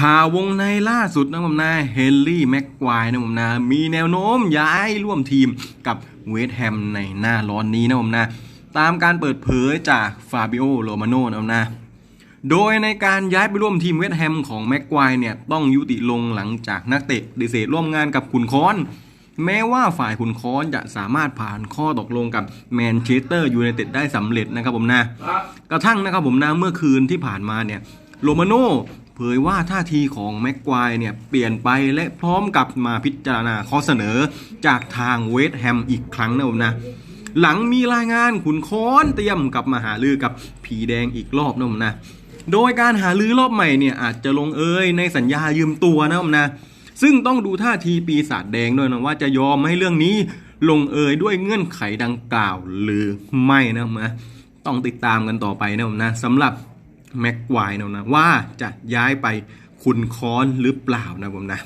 ข่าววงในล่าสุดนะผมนะเฮนรี่แม็กควายนะผมนะมีแนวโน้มย้ายร่วมทีมกับเวสต์แฮมในหน้าร้อนนี้นะผมนะตามการเปิดเผยจากฟาบิโอโรมาโนนะผมนะโดยในการย้ายไปร่วมทีมเวสต์แฮมของแม็กควายเนี่ยต้องยุติลงหลังจากนักเตะปฏิเสธร่วมงานกับขุนค้อน แม้ว่าฝ่ายขุนค้อนจะสามารถผ่านข้อตกลงกับแมนเชสเตอร์ยูไนเต็ดได้สำเร็จนะครับผมนะกระทั่งนะครับผมนะเมื่อคืนที่ผ่านมาเนี่ยโรมาโน่ เผยว่าท่าทีของแม็กควายเนี่ยเปลี่ยนไปและพร้อมกับมาพิจารณาข้อเสนอจากทางเวสต์แฮมอีกครั้งนะผมนะ หลังมีรายงานขุนค้อนเตรียมกลับมาหาลือกับผีแดงอีกรอบนะผมนะ โดยการหาลือรอบใหม่เนี่ยอาจจะลงเอยในสัญญายืมตัวนะผมนะ ซึ่งต้องดูท่าทีปีศาจแดงด้วยนะว่าจะยอมให้เรื่องนี้ลงเอยด้วยเงื่อนไขดังกล่าวหรือไม่นะผมนะ ต้องติดตามกันต่อไปนะผมนะสำหรับ แม็กควายนะนะว่าจะย้ายไปคุณค้อนหรือเปล่านะผมนะ